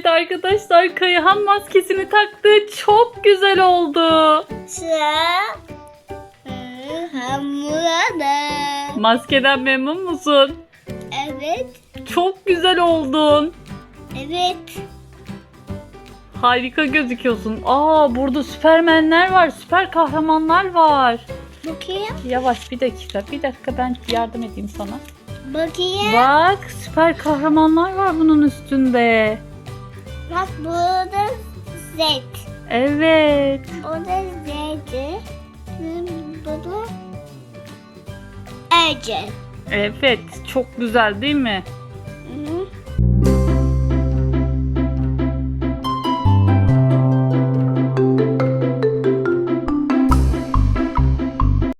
arkadaşlar Kayahan maskesini taktı. Çok güzel oldu. Sıra hamurada. Maskeden memnun musun? Evet. Çok güzel oldun. Evet. Harika gözüküyorsun. Aa burada süpermenler var. Süper kahramanlar var. Bakayım. Yavaş bir dakika. Bir dakika ben yardım edeyim sana. Bakayım. Bak süper kahramanlar var bunun üstünde. Bak burada Z. Evet. O da Z'di. Bu da Ece. Evet. Çok güzel değil mi?